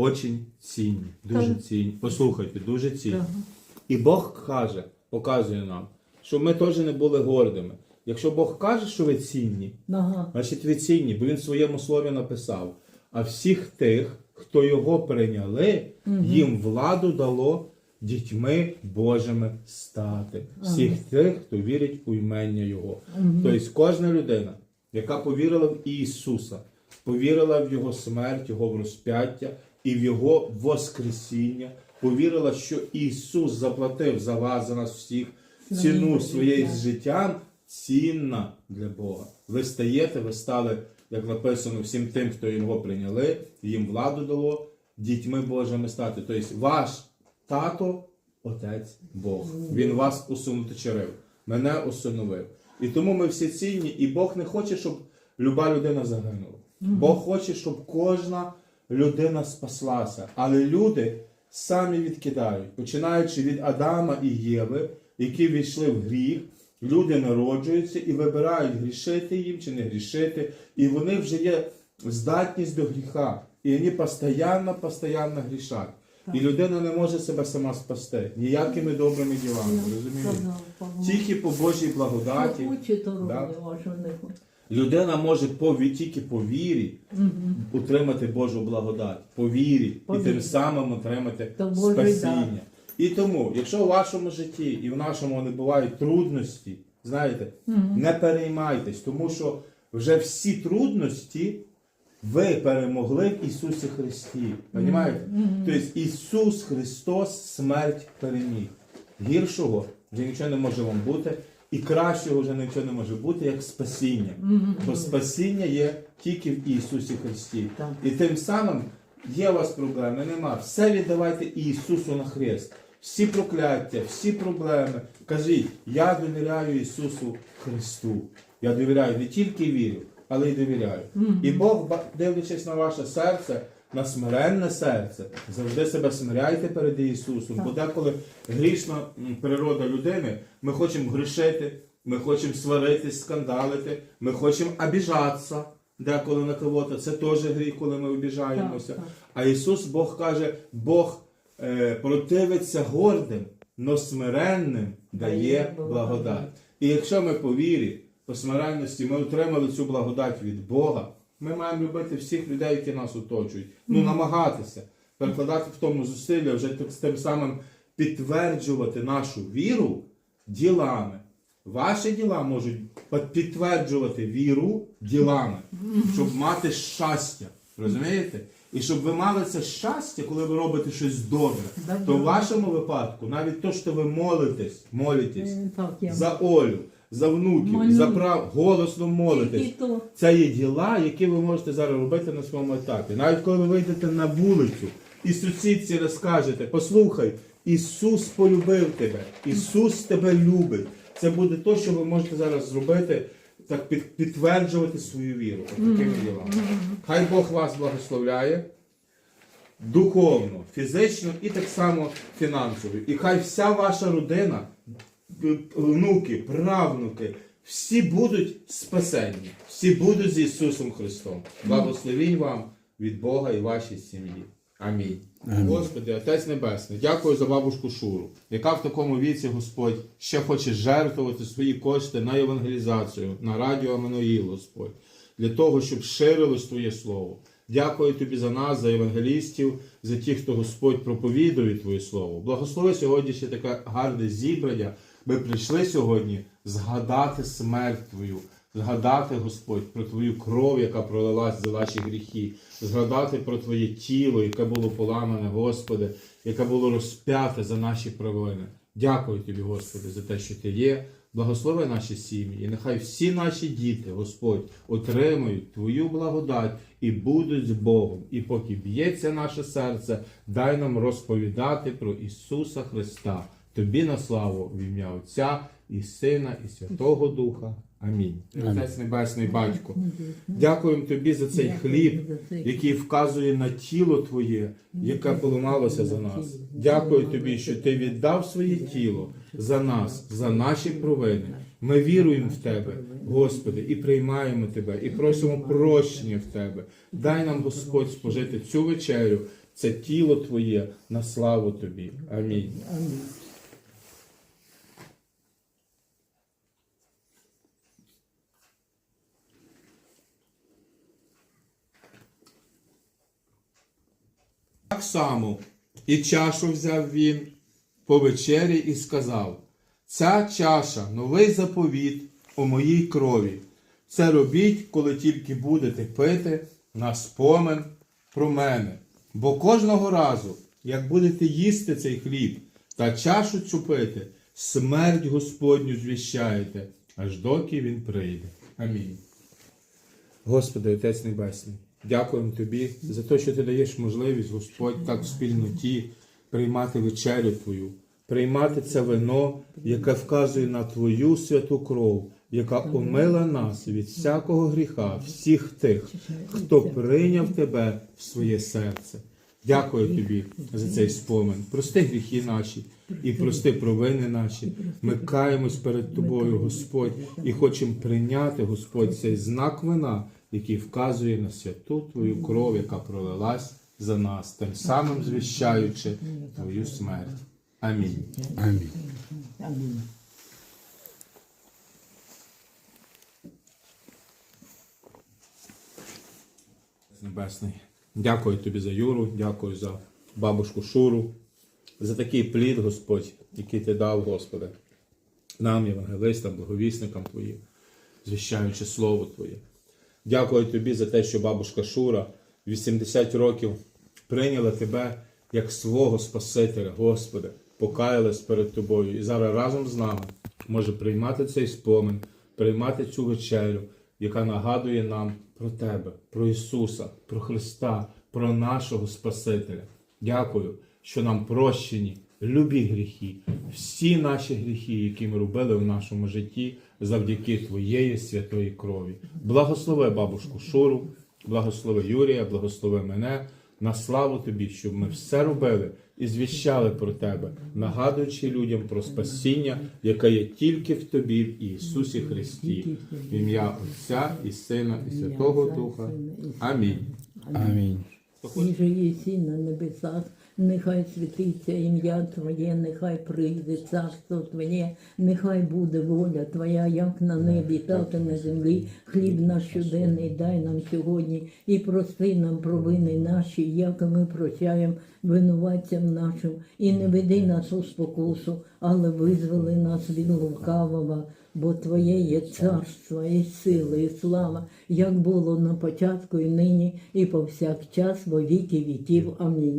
очень цінні, дуже цінні. Послухайте, дуже цінні. І Бог каже, показує нам, що ми теж не були гордими. Якщо Бог каже, що ви цінні, Ага. значить ви цінні, бо він в своєму слові написав. А всіх тих, хто його прийняли, їм владу дало дітьми Божими стати. Всіх тих, хто вірить у імення Його. Тобто кожна людина, яка повірила в Ісуса, повірила в Його смерть, Його розп'яття і в Його Воскресіння, повірила, що Ісус заплатив за вас, за нас всіх, ціну своєї життя цінна для Бога. Ви стаєте, ви стали, як написано, всім тим, хто його прийняли, їм владу дало, дітьми Божими стати. Тобто ваш тато, отець Бог. Він вас усунуточерив, мене усиновив. І тому ми всі цінні, і Бог не хоче, щоб люба людина загинула. Бог хоче, щоб кожна людина спаслася. Але люди самі відкидають, починаючи від Адама і Єви, які війшли в гріх, люди народжуються і вибирають грішити їм чи не грішити, і вони вже є здатність до гріха. І вони постійно, постійно грішать. І людина не може себе сама спасти ніякими добрими ділами. Розумієте? Тільки по Божій благодаті. Да. Людина може по тільки по вірі утримати Божу благодать, по вірі, По і тим самим отримати То спасіння. І тому, якщо у вашому житті і в нашому не бувають трудності, знаєте, не переймайтесь, тому що вже всі трудності ви перемогли в Ісусі Христі. Понімаєте? Тобто Ісус Христос смерть переміг. Гіршого вже нічого не може вам бути, і кращого вже нічого не може бути, як спасіння. Бо спасіння є тільки в Ісусі Христі. І тим самим є у вас проблеми, нема. Все віддавайте Ісусу на хрест. Всі прокляття, всі проблеми. Кажіть, я довіряю Ісусу Христу. Я довіряю не тільки вірю, але й довіряю. І Бог, дивлячись на ваше серце, на смиренне серце, завжди себе смиряйте перед Ісусом. Бо деколи грішна природа людини, ми хочемо грішити, ми хочемо сваритись, скандалити, ми хочемо обіжатися деколи на кого-то. Це теж гріх, коли ми обіжаємося. Так, так. А Ісус Бог каже, Бог е, противиться гордим, но смиренним дає благодать. І якщо ми по вірі, по смиренності, ми отримали цю благодать від Бога, ми маємо любити всіх людей, які нас оточують. Ну, намагатися перекладати в тому зусилля, вже тим- з тим самим підтверджувати нашу віру ділами. Ваші діла можуть підтверджувати віру ділами, щоб мати щастя. Розумієте? І щоб ви мали це щастя, коли ви робите щось добре, то в вашому випадку навіть то, що ви молитесь, молитесь Е, за Олю, за внуків, Молю. за прав, голосно молитесь. Це є діла, які ви можете зараз робити на своєму етапі. Навіть коли ви вийдете на вулицю і сусідці розкажете, послухай, Ісус полюбив тебе, Ісус тебе любить. Це буде те, що ви можете зараз зробити, так під, підтверджувати свою віру. От такими ділами. Хай Бог вас благословляє духовно, фізично і так само фінансово. І хай вся ваша родина, внуки, правнуки, всі будуть спасені, всі будуть з Ісусом Христом. Благословінь вам від Бога і вашій сім'ї. Амінь. Господи, Отець Небесний, дякую за бабушку Шуру, яка в такому віці, Господь, ще хоче жертвувати свої кошти на евангелізацію, на радіо Амануїл, Господь, для того, щоб ширилось Твоє Слово. Дякую тобі за нас, за евангелістів, за тих, хто Господь проповідує Твоє Слово. Благослови сьогодні ще таке гарне зібрання. Ми прийшли сьогодні згадати смерть Твою, згадати, Господь, про Твою кров, яка пролилась за наші гріхи, згадати про Твоє тіло, яке було поламане, Господи, яке було розп'яте за наші провини. Дякую Тобі, Господи, за те, що Ти є. Благослови наші сім'ї, і нехай всі наші діти, Господь, отримають Твою благодать і будуть з Богом. І поки б'ється наше серце, дай нам розповідати про Ісуса Христа. Тобі на славу в ім'я Отця і Сина, і Святого Духа. Амінь. Отець Небесний Батько. Дякуємо Тобі за цей хліб, який вказує на тіло Твоє, яке поламалося за нас. Дякую Тобі, що Ти віддав своє тіло за нас, за наші провини. Ми віруємо в Тебе, Господи, і приймаємо Тебе, і просимо прощення в Тебе. Дай нам, Господь, спожити цю вечерю, це тіло Твоє на славу Тобі. Амінь. Так само і чашу взяв він по вечері і сказав: Ця чаша новий заповіт у моїй крові. Це робіть, коли тільки будете пити на спомин про мене. Бо кожного разу, як будете їсти цей хліб та чашу цю пити, смерть Господню звіщаєте, аж доки він прийде. Амінь. Господи, Отець Небесний, дякуємо Тобі за те, що Ти даєш можливість, Господь, так в спільноті приймати вечерю Твою, приймати це вино, яке вказує на Твою святу кров, яка омила нас від всякого гріха, всіх тих, хто прийняв Тебе в своє серце. Дякую тобі за цей спомин. Прости гріхи наші і прости провини наші. Ми каємось перед тобою, Господь, і хочемо прийняти, Господь, цей знак вина, який вказує на святу Твою кров, яка пролилась за нас, тим самим звіщаючи Твою смерть. Амінь. Амінь. Амінь. Небесний. Дякую тобі за Юру, дякую за бабушку Шуру, за такий плід, Господь, який ти дав, Господи, нам, євангелистам, благовісникам Твоїм, звіщаючи Слово Твоє. Дякую тобі за те, що бабушка Шура 80 років прийняла тебе як свого Спасителя, Господи, покаялась перед тобою і зараз разом з нами може приймати цей спомин, приймати цю вечерю, яка нагадує нам про Тебе, про Ісуса, про Христа, про нашого Спасителя. Дякую, що нам прощені любі гріхи, всі наші гріхи, які ми робили в нашому житті завдяки Твоєї святої крові. Благослови бабушку Шуру, благослови Юрія, благослови мене. На славу тобі, щоб ми все робили і звіщали про тебе, нагадуючи людям про спасіння, яке є тільки в тобі, в Ісусі Христі, в ім'я Отця і Сина, і Святого Духа. Амінь. Амінь. Ніже єсі на небесах, нехай святиться ім'я Твоє, нехай прийде царство Твоє, нехай буде воля Твоя, як на небі, так і на землі. Хліб наш щоденний дай нам сьогодні і прости нам провини наші, як і ми прощаємо винуватцям нашим, і не веди нас у спокусу, але визволи нас від лукавого. Бо Твоє є царство, і сила, і слава, як було на початку, і нині, і повсякчас, во віки віків. Амінь.